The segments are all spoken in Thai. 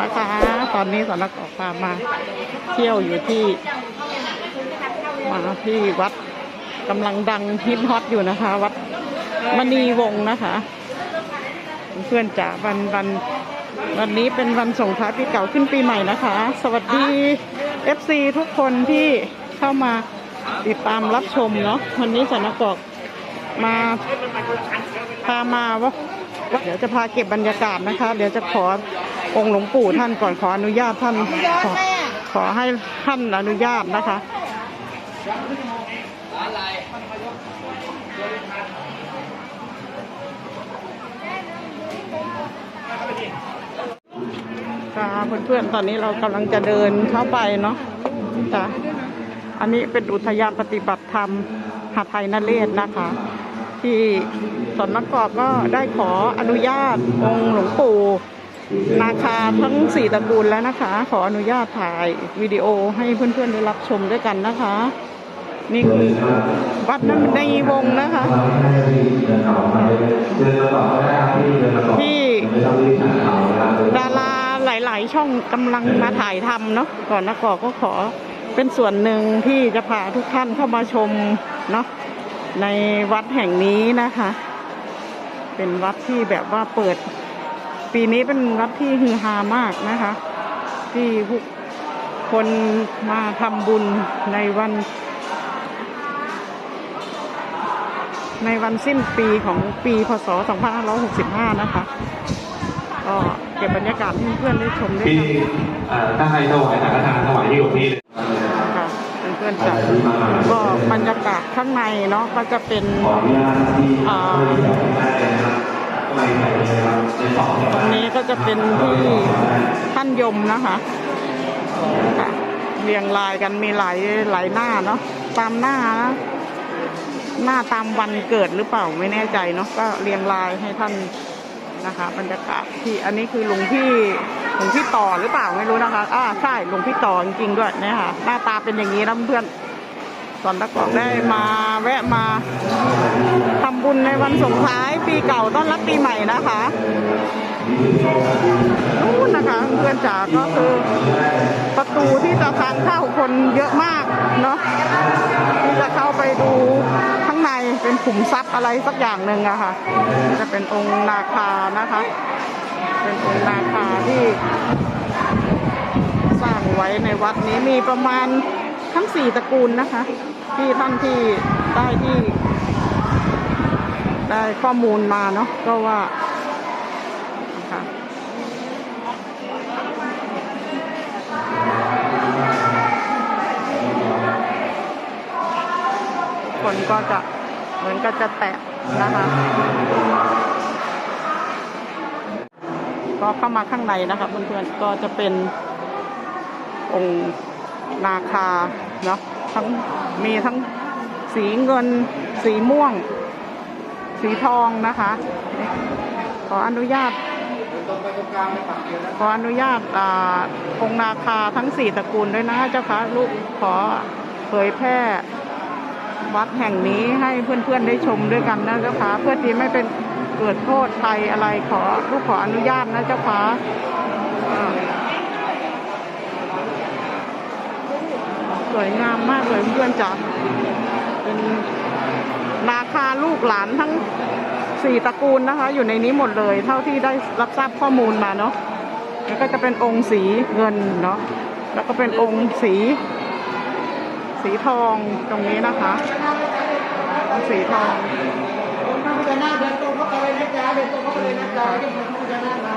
นะคะ ตอนนี้สอนกอกพามาเที่ยวอยู่ที่ มาที่วัดกำลังดังฮิตฮอตอยู่นะคะ วัดมณีวงนะคะ เพื่อนจ๋าวันวันวันนี้เป็นวันส่งท้ายปีเก่าขึ้นปีใหม่นะคะ สวัสดี FC ทุกคนที่เข้ามาติดตามรับชมเนาะวันนี้สนกอกมาพามาว่าเดี๋ยวจะพาเก็บบรรยากาศนะคะ เดี๋ยวจะขอ องค์หลวงปู่ท่านก่อนขออนุญาตท่านขอขอให้ท่านอนุญาตนะคะค่ะเพื่อนๆตอนนี้เรากำลังจะเดินเข้าไปเนาะจ้ะอันนี้เป็นอุทยานปฏิบัติธรรมหาไทยนเรศนะคะ ที่สำนักกอบก็ได้ขออนุญาตองค์หลวงปู่ นาคาทั้งสี่ตระกูลแล้วนะคะ ขออนุญาตถ่ายวิดีโอให้เพื่อนๆได้รับชมด้วยกันนะคะ นี่คือวัดนั้นในวงนะคะ ที่ดาราหลายๆ ช่องกำลังมาถ่ายทำเนาะก่อนนะก่อก็ขอเป็นส่วนหนึ่งที่จะพาทุกท่านเข้ามาชมเนาะในวัดแห่งนี้นะคะ เป็นวัดที่แบบว่าเปิด ปีนี้เป็นวัดที่ฮือฮามากนะคะ ที่ผู้คนมาทำบุญในวัน ในวันสิ้นปีของปีพศ 2565 นะคะ ก็เก็บบรรยากาศให้เพื่อนๆได้ชมด้วยที่กันเอ่อถ้าให้ถวายสังฆทานถวายที่หลวงพี่เลยค่ะเพื่อนๆจะก็บรรยากาศข้างในเนาะก็จะเป็นขออนุญาตที่ อันสองตรงนี้ก็จะเป็นที่ท่านยมนะคะค่ะเรียงรายกันมีหลายหลายหน้าเนาะตามหน้านะหน้าตามวันเกิดหรือเปล่าไม่แน่ใจเนาะก็เรียงรายให้ท่านนะคะ บรรยากาศที่อันนี้คือหลวงพี่หลวงพี่ต่อหรือเปล่าไม่รู้นะคะอ่าใช่หลวงพี่ต่อจริงๆด้วยเนี่ยค่ะหน้าตาเป็นอย่างนี้นะเพื่อน สอนตะกอกได้มาแวะมาทำบุญในวันส่งท้ายปีเก่าต้อนรับปีใหม่นะคะนู่นนะคะเพื่อนจ๋าก็คือประตูที่จะทางเข้าคนเยอะมากเนาะที่จะเข้าไปดูข้างในเป็นขุมทรัพย์อะไรสักอย่างหนึ่งอะค่ะ จะเป็นองค์นาคานะคะ เป็นองค์นาคาที่ สร้างไว้ในวัดนี้มีประมาณ ทั้งสี่ตระกูลนะคะ ที่ท่านที่ได้ที่ ได้ข้อมูลมาเนาะก็ว่าค่ะคนก็จะเหมือนก็จะแตะนะคะก็เข้ามาข้างในนะคะเพื่อนๆก็จะเป็นองค์นาคา เนาะทั้งมีทั้งสีเงิน สีม่วง สีทองนะคะ ขออนุญาตขออนุญาตองค์นาคาทั้งสี่ตระกูลด้วยนะเจ้าคะลูกขอเผยแพร่วัดแห่งนี้ให้เพื่อนๆได้ชมด้วยกันนะเจ้าคะเพื่อที่ไม่เป็นเกิดโทษภัยอะไรขอลูกขออนุญาตนะเจ้าคะอ่าส วยงามมากเลยเพื่อนจ๋าเป็นนาคาลูกหลานทั้งสี่ตระกูลนะคะ อยู่ในนี้หมดเลย เท่าที่ได้รับทราบข้อมูลมาเนาะแล้วก็จะเป็นองค์สีเงินเนาะแล้วก็เป็นองค์สี สีทองตรงนี้นะคะสีทองพระพุทธนาถเดินตรงเข้าไปเลยนะจ๊ะเดินตรงเข้าไปเลยนะจ๊ะที่พระพุทธนานะ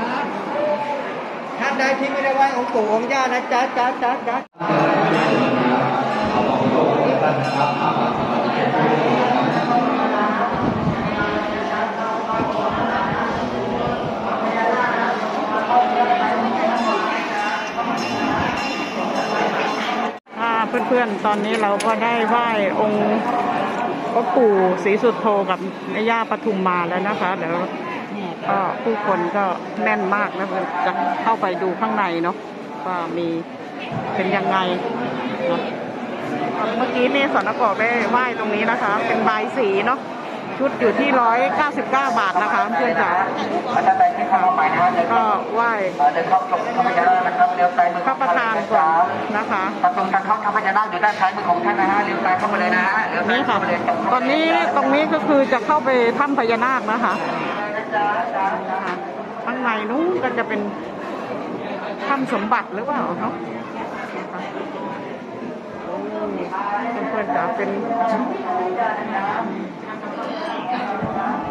ท่านใดที่ไม่ได้ไหว้องค์ปู่องค์ย่านะจ๊ะจ๊ะจ๊ะจ๊ะ เพื่อนๆ ตอนนี้เราก็ได้ไหว้องค์พ่อปู่ศรีสุดโธกับแม่ย่าปทุมมาแล้วนะคะ เดี๋ยวก็ผู้คนก็แน่นมากนะเพื่อนจะเข้าไปดูข้างในเนาะว่ามีเป็นยังไงเนาะ เมื่อกี้นี่สอนกอได้ไหว้ตรงนี้นะคะ เป็นบายสีเนาะชุดอยู่ที่ร้อยเก้าสิบเก้าบาทนะคะเพื่อนจ๋าท่านใดที่เข้ามาใหม่นะฮะเดินก็ไหว้เดินเข้าชมพระพญานาคนะครับเลี้ยวซ้ายมือพระประธานก่อนนะคะประตูทางเข้าพระพญานาคอยู่ด้านซ้ายมือของท่านนะฮะเลี้ยวซ้ายเข้ามาเลยนะฮะเลี้ยวซ้ายนี่เข้าค่ะมาเลยตอนนี้ตรงนี้ก็คือจะเข้าไปถ้ำพญานาคนะคะนะคะข้างในนู้นก็จะเป็นถ้ำสมบัติหรือเปล่าเนาะนะคะโอ้ เพื่อนๆจ๋าเป็น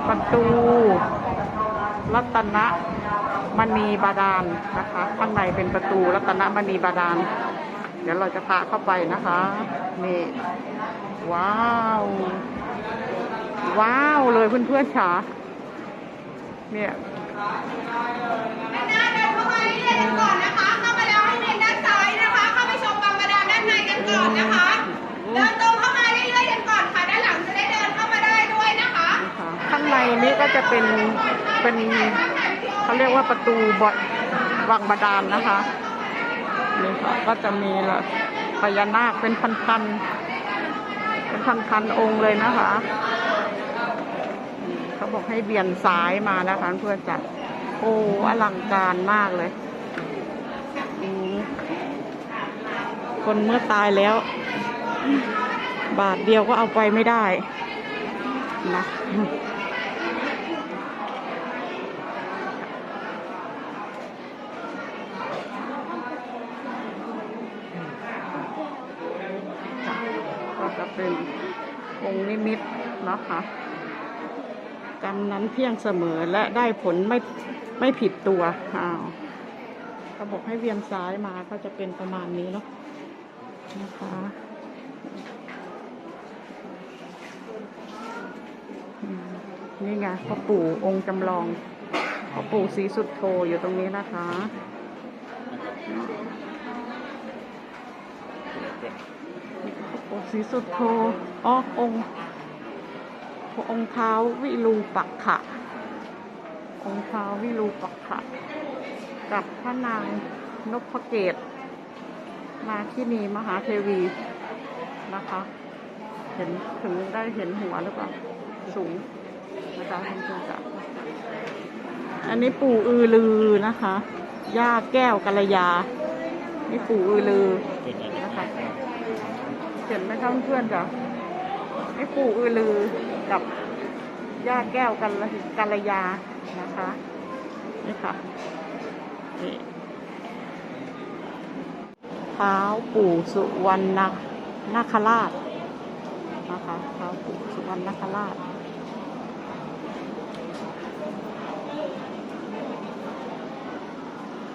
ประตูรัตนมณีบาดาลนะคะ ข้างในเป็นประตูรัตนมณีบาดาล เดี๋ยวเราจะพาเข้าไปนะคะนี่ว้าว ว้าวเลยเพื่อนๆค่ะเนี่ยด้านหน้าเข้ามาเรียๆกันก่อนนะคะ เข้ามาแล้วให้เวียนด้านซ้ายนะคะ เข้าไปชมบางบาดาลด้านในกันก่อนนะคะ เดินตรงเข้ามาเรื่อยๆกันก่อนค่ะ ด้านหลังจะได้เดินเข้ามาได้ด้วยนะคะข้างในนี้ก็จะเป็นเป็นเขาเรียกว่าประตูบอดวังบาดาลนะคะนี่ค่ะก็จะมีละพญานาคเป็นพันๆเป็นพันๆองค์เลยนะคะเขาบอกให้เบี่ยนซ้ายมานะคะ เพื่อนจัดโอ้อลังการมากเลยอืมคนเมื่อตายแล้ว บาทเดียวก็เอาไปไม่ได้นะก็จะเป็นองค์นิมิตนะคะกรรมนั้นเที่ยงเสมอและได้ผลไม่ไม่ผิดตัวอ้าวเขาบอกให้เวียนซ้ายมาก็จะเป็นประมาณนี้เนาะนะคะ อืม นี่ไงพ่อปู่องค์จำลองพ่อปู่ศรีสุดโทอยู่ตรงนี้นะคะพ่อปู่ศรีสุดโทอ๋อองค์องค์เท้าวิรูปักขะองค์เท้าวิรูปักขะกับพระนางนพเกตมาที่นี่มหาเทวีนะคะ เห็นถึงได้เห็นหัวหรือเปล่าสูง นะคะคุณผู้ชมจ๋าอันนี้ปู่อือลือนะคะย่าแก้วกัลยา นี่ปู่อือลือนะคะเห็นไหมคะเพื่อนๆจ๋านี่ปู่อือลือกับย่าแก้วกัลกัลยานะคะนี่ค่ะนี่เท้าปู่สุวรรณนาคราชนะคะเท้าปู่สุวรรณนาคราช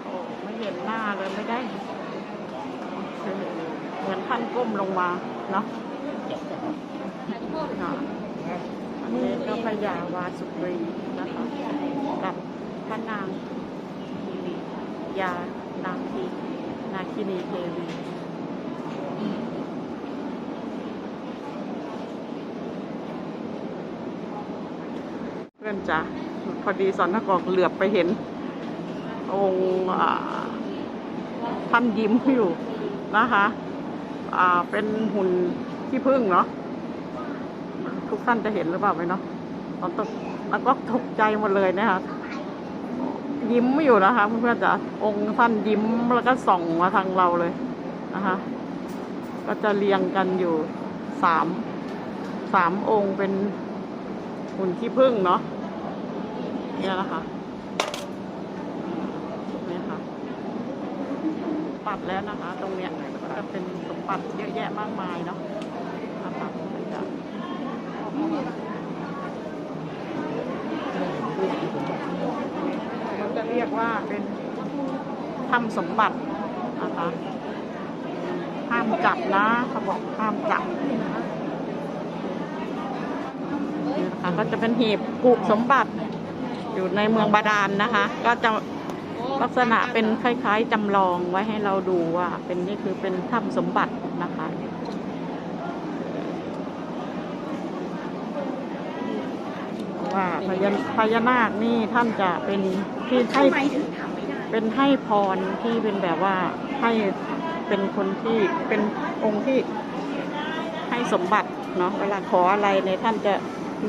โอ้ไม่ เห็นหน้าเลยไม่ได้เหมือนท่านก้มลงมาเนาะอันนี้ก็พญาวาสุกรีนะคะกับพระนางยานางทีนาคินีเทวีเพื่อนจ้ะพอดีสอนนักอกเหลือบไปเห็นองค์อ่า ท่านยิ้มอยู่นะคะอ่าเป็นหุ่นที่พึ่งเนาะทุกท่านจะเห็นหรือเปล่าไหมเนาะตอนตกแล้วก็ตกใจหมดเลยนะคะยิ้มอยู่นะคะเพื่อนๆจ้ะองค์ท่านยิ้มแล้วก็ส่องมาทางเราเลยนะคะก็จะเรียงกันอยู่สามสามองค์เป็นหุ่นขี้ผึ้งเนาะเนี่ยนะคะเนี่ยค่ะ ปัดแล้วนะคะ ตรงเนี้ยก็จะเป็นสมบัติเยอะแยะมากมายเนาะนะคะจะเขาจะเรียกว่าเป็นถ้ำสมบัตินะคะห้ามจับนะเขาบอกห้ามจับนะคะก็จะเป็นหีบกุสมบัติอยู่ในเมืองบาดาลนะคะ ก็จะ ลักษณะเป็นคล้าย ๆจำลองไว้ให้เราดูว่า เป็นนี่คือเป็นถ้ำสมบัตินะคะว่าพญาพญานาคนี่ท่านจะเป็นที่ให้เป็นให้พรที่เป็นแบบว่าให้เป็นคนที่เป็นองค์ที่ให้สมบัติเนาะเวลาขออะไรในท่านจะ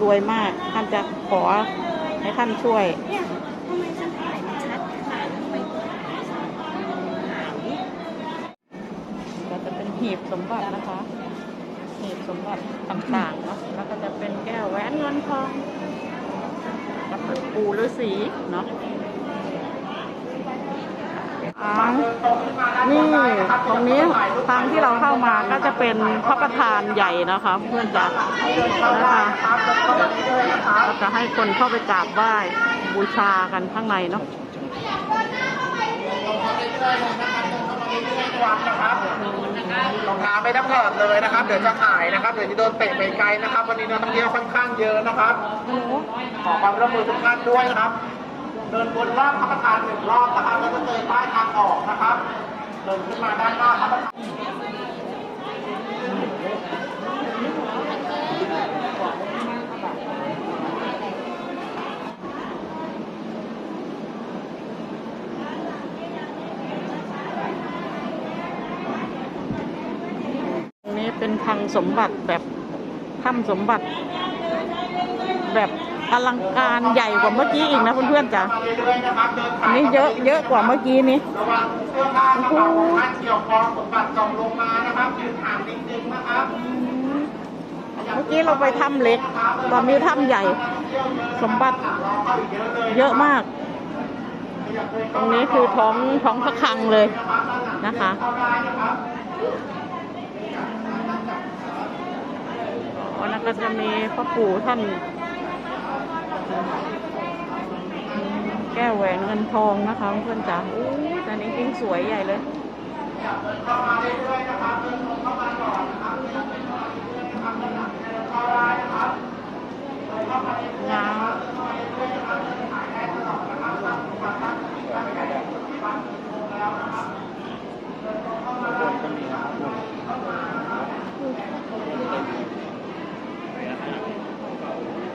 รวยมาก ท่านจะขอให้ท่านช่วย เนี่ยทำไมฉันถ่ายมันชัดขนาดนั้นทำไมหาย ก็จะเป็น หีบสมบัตินะคะหีบสมบัติต่างๆเนาะแล้วก็จะเป็นแก้วแหวนเงินทองกับปูฤาษีเนาะนี่ตรงนี้ทางที่เราเข้ามาก็จะเป็นพระประธานใหญ่นะคะ เพื่อนจ๋านะคะก็จะให้คนเข้าไปกราบไหว้บูชากันข้างในเนาะ รองเท้าไม่ต้องถอดเลยนะครับ เดี๋ยวจะหายนะครับ เดี๋ยวจะโดนเตะไปไกลนะครับ วันนี้นักท่องเที่ยวค่อนข้างเยอะนะครับ ขอความร่วมมือทุกท่านด้วยนะครับ เดินวนรอบพระประธานหนึ่งรอบนะครับ แล้วก็เจอป้ายทางออกนะครับ เดินขึ้นมาด้านหน้าพระประธาน เป็นคลังสมบัติแบบถ้ำสมบัติ แบบอลังการใหญ่กว่าเมื่อกี้อีกนะเพื่อนๆจ้ะอันนี้เยอะเยอะกว่าเมื่อกี้นี้ระวังเสื้อผ้าระวังการเกี่ยวคอสมบัติจมลงมานะครับยืนห่างนิดนึงนะครับเมื่อกี้เราไปถ้ำเล็ก ตอนนี้ถ้ำใหญ่ สมบัติเยอะมาก ตรงนี้คือท้องท้องพระคลังเลยนะคะอ๋อนั่น ก็จะมีพ่อปู่ท่าน แก้วแหวนเงินทองนะคะเพื่อนจ๋าอู้ยแต่นี้ยิ่งสวยใหญ่เลยงาม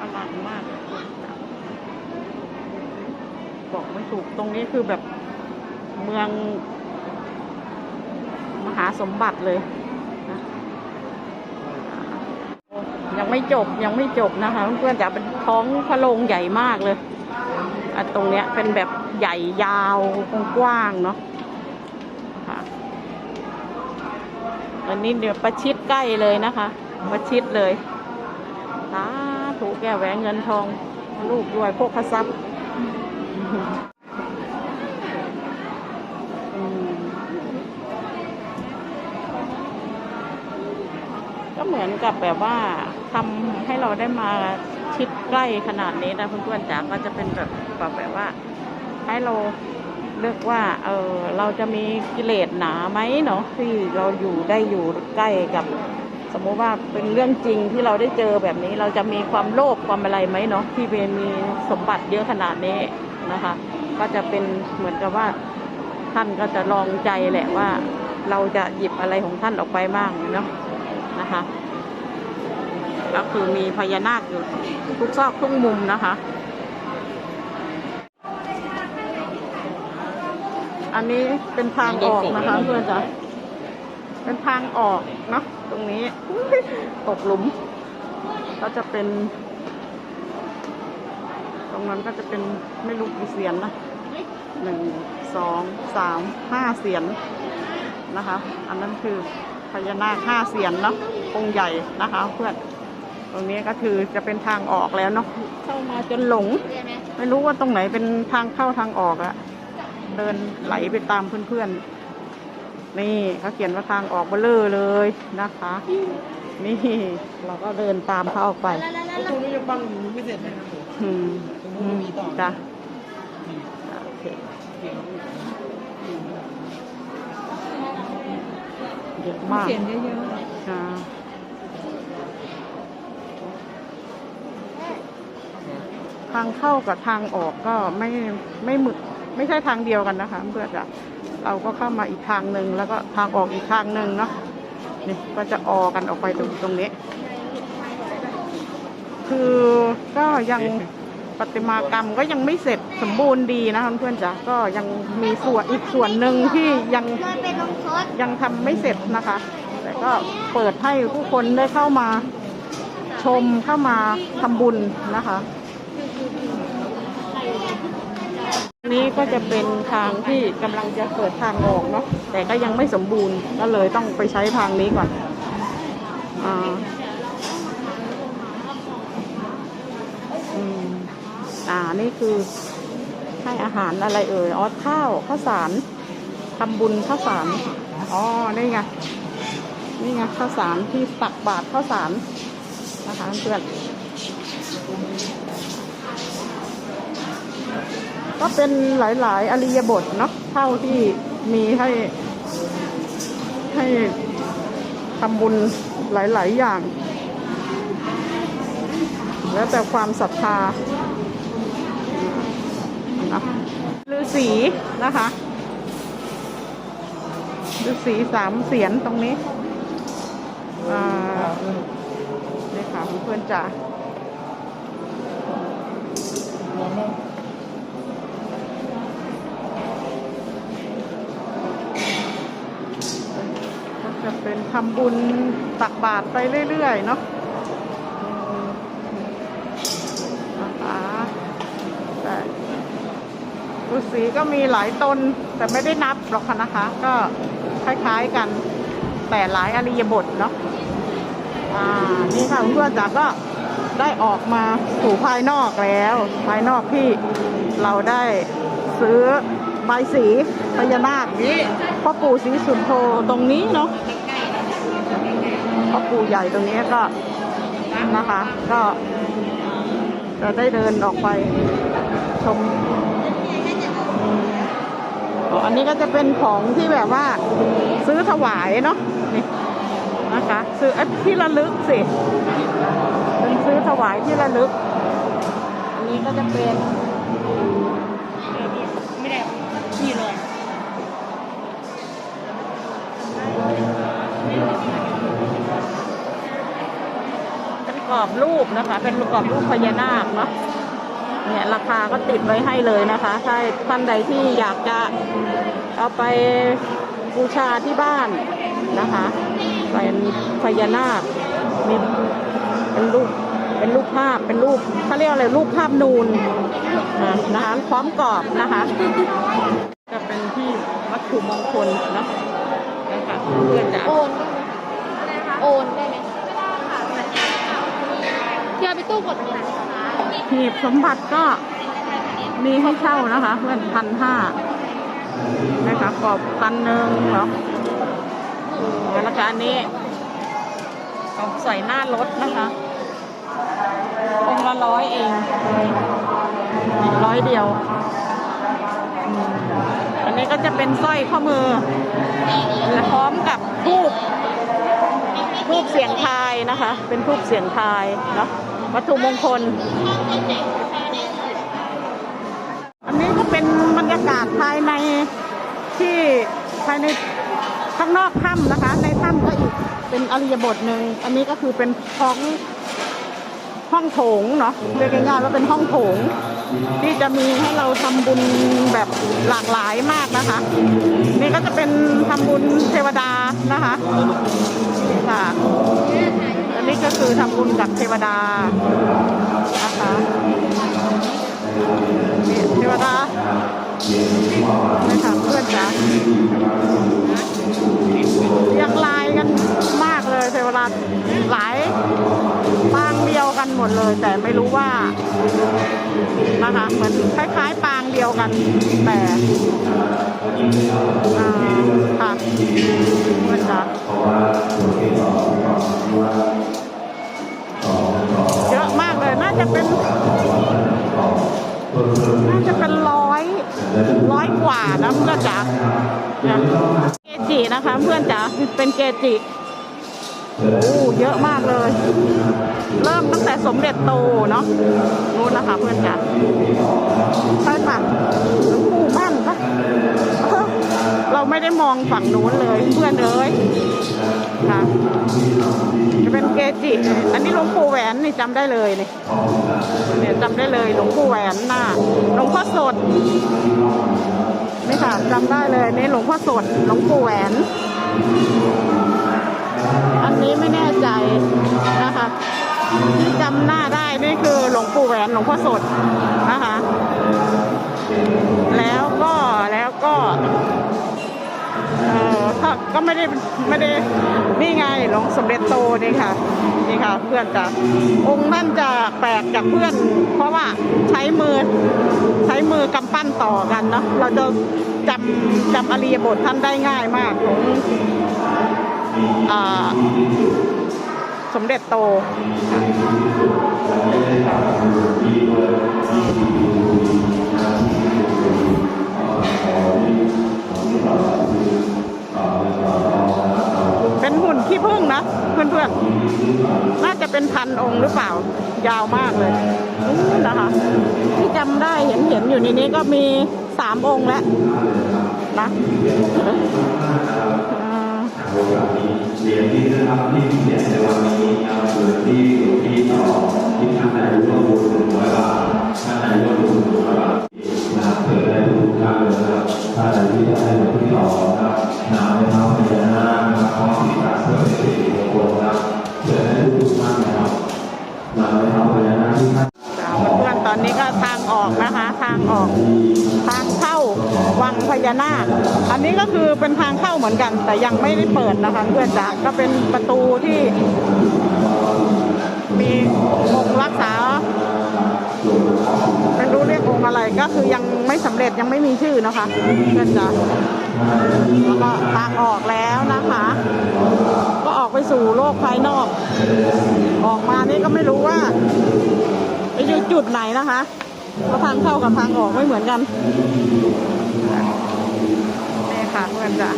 อลัง มาก บอกไม่ถูกตรงนี้คือแบบเมือง มหาสมบัติเลยนะยังไม่จบยังไม่จบนะคะเพื่อนจะเป็นท้องพระโรงใหญ่มากเลยอะตรงเนี้ยเป็นแบบใหญ่ยาวกว้างเนาะค่ะอันนี้เดี๋ยวประชิดใกล้เลยนะคะ ประชิดเลยสา ถูกแก้วแหวนเงินทอง ลูกด้วยพวกทรัพย์ก็เหมือนกับแบบว่าทำให้เราได้มาชิดใกล้ขนาดนี้นะเพื่อนๆจ๋าก็จะเป็นแบบแบบแบบว่า ให้เราเลือกว่า เออเราจะมีกิเลสหนาไหมเนาะที่เราอยู่ได้อยู่ใกล้กับ สมมุติว่าเป็นเรื่องจริงที่เราได้เจอแบบนี้เราจะมีความโลภความอะไรไหมเนาะที่เป็นมีสมบัติเยอะขนาดนี้นะคะ ก็จะเป็นเหมือนกับว่าท่านก็จะลองใจแหละว่า เราจะหยิบอะไรของท่านออกไปบ้างเนาะนะคะก็คือมีพญานาคอยู่ทุกซอกทุกมุมนะคะ อันนี้เป็นทางออกนะคะเพื่อนจ๋าเป็นทางออกเนาะ ตรงนี้ตกหลุม ก็จะเป็น ตรงนั้นก็จะเป็นไม่รู้กี่เสียนนะหนึ่งสองสามห้าเสียนนะคะ อันนั้นคือพญานาคห้าเสียนเนาะองค์ใหญ่นะคะ เพื่อนตรงนี้ก็คือจะเป็นทางออกแล้วเนาะเข้ามาจนหลง ไม่รู้ว่าตรงไหนเป็นทางเข้าทางออกอะเดินไหลไปตามเพื่อนๆ นี่เขาเขียนว่าทางออกเบลเลอร์เลยนะคะ นี่เราก็เดินตามเขาออกไปตรงนี้ยังบังอยู่ไม่เสร็จนะครับผมอืมอืมจ้ะโอเคเยอะมากเขียนเยอะอ่าทางเข้ากับทางออกก็ไม่ไม่หมึกไม่ใช่ทางเดียวกันนะคะ เพื่อจะ เราก็เข้ามาอีกทางหนึ่งแล้วก็ทางออกอีกทางหนึ่งเนาะนี่ก็จะออกันออกไปตรงตรงนี้ คือก็ยังประติมากรรมก็ยังไม่เสร็จสมบูรณ์ดีนะเพื่อนๆจ๋าก็ยังมีส่วนอีกส่วนหนึ่งที่ยังๆมันเป็นลงทษยังทำไม่เสร็จนะคะ แต่ก็เปิดให้ผู้คนได้เข้ามาชมเข้ามาทำบุญนะคะอั นี้ก็จะเป็นทางที่กำลังจะเปิดทางออกเนาะแต่ก็ยังไม่สมบูรณ์ก็เลยต้องไปใช้ทางนี้ก่อนอ่าอืมอ่านี่คือให้อาหารอะไรเอ่ยอ๋อข้าวข้าวสารทำบุญข้าวสารอ๋อนี่ไงนี่ไงข้าวสารที่ตักบาตรข้าวสารนะคะเพื่อน ก็เป็นหลาย ๆ อริยบทเนาะเท่าที่มีให้ให้ทำบุญหลาย ๆ อย่าง แล้วแต่ความศรัทธานะฤาษีนะคะฤาษีสามเสียนตรงนี้อ่านี่ค่ะเพื่อนจ๋าก็จะ เป็นทำบุญตักบาตรไปเรื่อยๆเนาะอืมนะคะแต่ฤาษีก็มีหลายตนแต่ไม่ได้นับหรอกค่ะนะคะ ก็คล้ายๆกันแต่หลายอริยบทเนาะอ่านี่ค่ะเพื่อนจ๋าก็ได้ออกมาสู่ภายนอกแล้ว ภายนอกที่เราได้ซื้อใบสีพญานาคนี้พ่อปู่ศรีสุนโธตรงนี้เนาะ ปู่ใหญ่ตรงนี้ก็นะคะ ก็จะได้เดินออกไปชมอ๋ออันนี้ก็จะเป็นของที่แบบว่าซื้อถวายเนาะนี่นะคะ ซื้ออที่ระลึกสิเป็นซื้อถวายที่ระลึก อันนี้ก็จะเป็น กรอบรูปนะคะ เป็นกรอบรูปพญานาคเนาะเนี่ยราคาก็ติดไว้ให้เลยนะคะ ถ้าท่านใดที่อยากจะเอาไปบูชาที่บ้านนะคะเป็นพญานาคมีเป็นรูปเป็นรูปภาพเป็นรูปเขาเรียกอะไรรูปภาพนูนนะคะพร้อมกรอบนะคะ จะเป็นที่วัตถุมงคลเนาะนะคะเพื่อนๆจะโอนโอนได้ ไหมที่เอาไปตู้กดเงินหีบสมบัติก็มีให้เช่านะคะเพื่อนพันห้านะคะกรอบพันหนึ่งเหรอแล้วก็อันนี้เอาใส่หน้ารถนะคะองละร้อยเองร้อยเดียว อันนี้ก็จะเป็นสร้อยข้อมือ และพร้อมกับทูบทูบเสียงทายนะคะ เป็นทูบเสียงทายเนาะ วัตถุมงคล อันนี้ก็เป็นบรรยากาศภายในที่ภายในข้างนอกถ้ำนะคะ ในถ้ำก็อีกเป็นอริยบทหนึ่งอันนี้ก็คือเป็นห้องห้องโถงเนาะเรียกง่ายๆว่าเป็นห้องโถง ที่จะมีให้เราทำบุญแบบหลากหลายมากนะคะ นี่ก็จะเป็นทำบุญเทวดานะคะค่ะ นนี้ก็คือทำบุญกับเทวดานะคะนี่เทวดานี่ค่ะเพื่อนจ๋าเรียงลายกันมากเลยเทวดาหลายปางเดียวกันหมดเลย แต่ไม่รู้ว่านะคะเหมือนคล้ายๆ ปางเดียวกันแต่อ่าค่ะเหมือนกัน จะเป็นน่าจะเป็นร้อยร้อยกว่านะเพื่อนจ๋าเกจินะคะ เพื่อนจ๋าเป็นเกจิโอ้เยอะมากเลย เริ่มตั้งแต่สมเด็จโตเนาะนู้นนะคะเพื่อนจ๋าใช่ค่ะหลวงปู่มั่นปะ เราไม่ได้มองฝั่งนู้นเลยเพื่อนเอ้ยค่ะจะเป็นเกจิ อันนี้หลวงปู่แหวนนี่จำได้เลยนี่เนี่ยจำได้เลยหลวงปู่แหวนหน้าหลวงพ่อสดนี่ค่ะจำได้เลยนี่หลวงพ่อสดหลวงปู่แหวน อันนี้ไม่แน่ใจนะคะที่จำหน้าได้นี่คือหลวงปู่แหวนหลวงพ่อสดนะคะ ไม่ได้ไม่ได้นี่ไงหลวงสมเด็จโตนี่ค่ะ นี่ค่ะ เพื่อนจะองค์นั่นจะแปลกจากเพื่อน เพราะว่าใช้มือใช้มือกำปั้นต่อกันเนาะเราจะจำจำอริยบทท่านได้ง่ายมากของสมเด็จโต นะ เพื่อนๆ น่าจะเป็นพันองค์หรือเปล่า ยาวมากเลยนู่นะคะ ที่จำได้เห็นเห็นอยู่ในนี้ก็มีสามองค์แล้วนะเรียนที่นะครับที่เขียนในวันนี้นะครับคือที่อยู่ที่ต่อ แต่ยังไม่ได้เปิดนะคะเพื่อนจ๋าก็เป็นประตูที่ มีองค์รักษาไม่รู้เรียกองค์อะไรก็คือยังไม่สำเร็จยังไม่มีชื่อนะคะเพื่อนจ๋าแล้วก็ทางออกแล้วนะคะ ก็ออกไปสู่โลกภายนอก ออกมานี่ก็ไม่รู้ว่าไปอยู่จุดไหนนะคะเพราะทางเข้ากับทางออกไม่เหมือนกันนี่ค่ะเพื่อนจ้ะ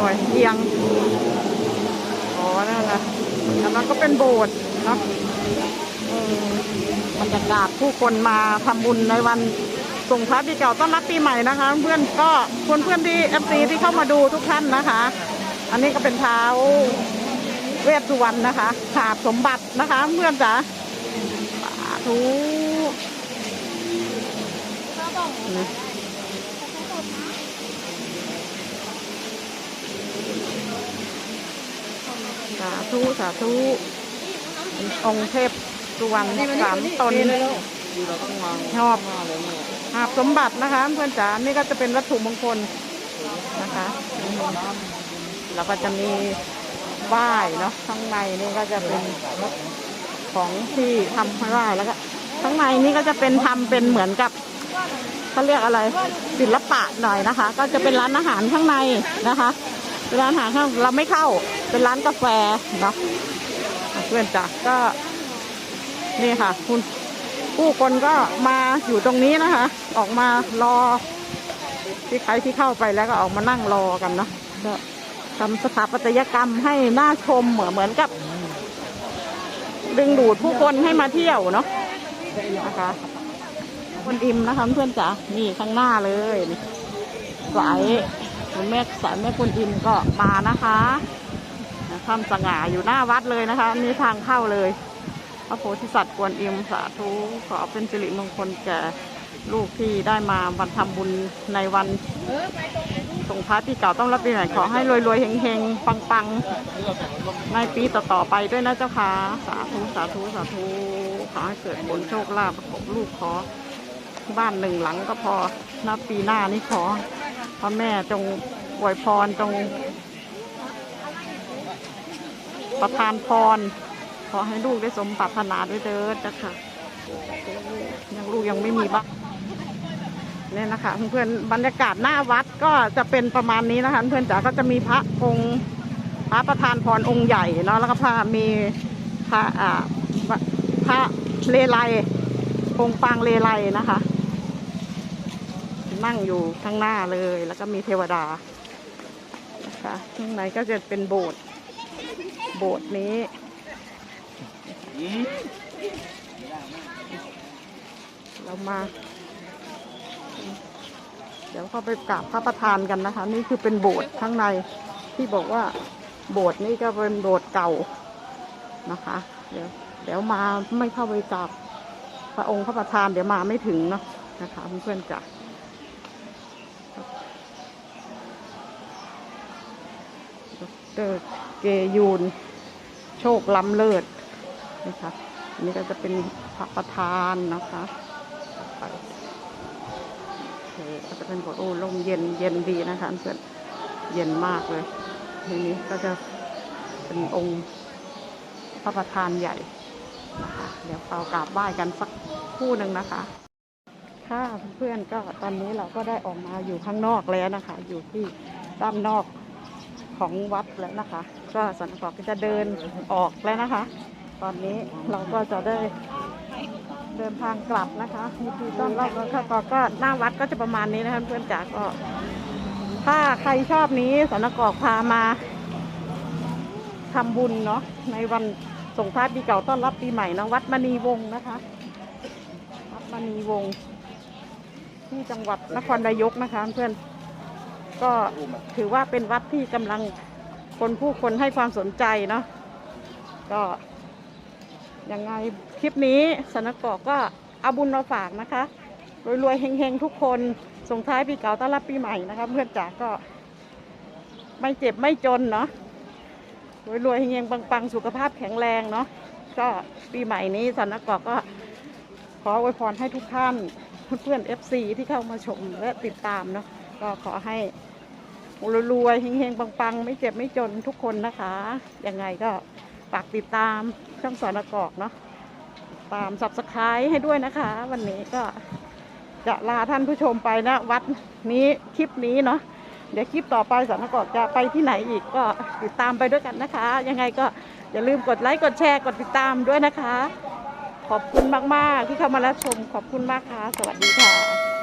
อ้ยเอียงอ๋อนั่นนะอันนั้นก็เป็นโบสถ์เนาะบรรยากาศผู้คนมาทำบุญในวันส่งพระปีเก่าต้อนรับปีใหม่นะคะ เพื่อนก็คนเพื่อนที่เอฟซีที่เข้ามาดูทุกท่านนะคะ อันนี้ก็เป็นเท้าเวสสุวรรณนะคะขาดสมบัตินะคะ เพื่อนจ๋าสาธุนะ สาธุ สาธุองค์เทพสุวรรณสามตนชอบหาบสมบัตินะคะ เพื่อนจ๋านี่ก็จะเป็นวัตถุมงคลนะคะแล้วก็จะมีบ้ายเนาะข้างในนี่ก็จะเป็นของที่ทำให้ได้แล้วก็ข้างในนี่ก็จะเป็นทำเป็นเหมือนกับเขาเรียกอะไรศิลปะหน่อยนะคะ ก็จะเป็นร้านอาหารข้างในนะคะ เป็นร้านอาหารข้างเราไม่เข้า เป็นร้านกาแฟเนาะเพื่อนจ้ะก็ นี่ค่ะ คุณผู้คนก็มาอยู่ตรงนี้นะคะ ออกมารอ ที่ใครที่เข้าไปแล้วก็ออกมานั่งรอกันเนาะก็ทำสถาปัตยกรรมให้น่าชมเหมือนเหมือนกับ ดึงดูดผู้คนให้มาเที่ยวเนาะนะคะคนอิมนะคะเพื่อนจ๋านี่ข้างหน้าเลยนี่สาย คุณแม่สายแม่คุณอิมก็มานะคะท่านสง่าอยู่หน้าวัดเลยนะคะ นี่ทางเข้าเลยพระโพธิสัตว์กวนอิมสาธุขอเป็นสิริมงคลแก่ลูกที่ได้มาวันทำบุญในวันส่งพระปีเก่าต้องรับปีใหม่ขอให้รวยๆเฮงๆ ปังๆ ในปีต่อๆไปด้วยนะเจ้าค่ะสาธุสาธุสาธุขอให้เกิดผลโชคลาภของลูกขอบ้านหนึ่งหลังก็พอนะปีหน้านี่ขอ พระแม่จงอวยพรจงประทานพร ขอให้ลูกได้สมปรารถนาด้วยเถิดเจ้าค่ะยังลูกยังไม่มีบ้านเนี่ยนะคะเพื่อนๆบรรยากาศหน้าวัดก็จะเป็นประมาณนี้นะคะ เพื่อนจ๋าก็จะมีพระองค์พระประธานพรองค์ใหญ่เนาะแล้วก็พระมีพระอ่าพระเลไลองค์ปางเลไลนะคะ นั่งอยู่ข้างหน้าเลย แล้วก็มีเทวดานะคะข้างในก็จะเป็นโบสถ์โบสถ์นี้เรามา เดี๋ยวเข้าไปกราบพระประธานกันนะคะ นี่คือเป็นโบสถ์ข้างในที่บอกว่าโบสถ์นี่ก็เป็นโบสถ์เก่านะคะ เดี๋ยวเดี๋ยวมาไม่เข้าไปกราบพระองค์พระประธานเดี๋ยวมาไม่ถึงเนาะนะคะเพื่อนๆจ้ะ ดรเกยูน โชคล้ำเลิศนี่ค่ะอันนี้ก็จะเป็นพระประธานนะคะไปโอเคก็จะเป็นบทโอ้ลมเย็นเย็นดีนะคะเพื่อนเย็นมากเลยทีนี้ก็จะเป็นองค์พระประธานใหญ่นะคะเดี๋ยวเรากราบไหว้กันสักคู่หนึ่งนะคะค่ะเพื่อนก็ตอนนี้เราก็ได้ออกมาอยู่ข้างนอกแล้วนะคะ อยู่ที่ด้านนอก ของวัดแล้วนะคะ ก็สันกอกก็จะเดินออกแล้วนะคะ ตอนนี้เราก็จะได้เดินทางกลับนะคะมีที่ต้อนรับแล้วค่ะก็ก็หน้าวัดก็จะประมาณนี้นะคะเพื่อนจ๋าก็ ถ้าใครชอบนี้สันกอกพามาทำบุญเนาะในวันส่งท้ายปีเก่าต้อนรับปีใหม่นะวัดมณีวงศ์นะคะวัดมณีวงศ์ที่จังหวัดนครนายกนะคะเพื่อน ก็ถือว่าเป็นวัดที่กำลังคนผู้คนให้ความสนใจเนาะก็ยังไงคลิปนี้สนกอกก็เอาบุญมาฝากนะคะรวยๆเฮงๆทุกคนส่งท้ายปีเก่าต้อนรับปีใหม่นะคะเพื่อนจ๋าก็ ไม่เจ็บไม่จนเนาะรวยๆเฮงๆปังๆ สุขภาพแข็งแรงเนาะก็ปีใหม่นี้สนกอกก็ขออวยพรให้ทุกท่านเพื่อนๆ FC ที่เข้ามาชมและติดตามเนาะก็ขอให้ รวยๆเฮงๆปังๆ ไม่เจ็บไม่จนทุกคนนะคะ ยังไงก็ฝากติดตามช่องสอนกอกเนาะตามสับสไครให้ด้วยนะคะ วันนี้ก็จะลาท่านผู้ชมไปนะ วัดนี้คลิปนี้เนาะเดี๋ยวคลิปต่อไปสอนกอกจะไปที่ไหนอีกก็ติดตามไปด้วยกันนะคะ ยังไงก็อย่าลืมกดไลค์กดแชร์กดติดตามด้วยนะคะ ขอบคุณมากๆที่เข้ามารับชมขอบคุณมากค่ะ สวัสดีค่ะ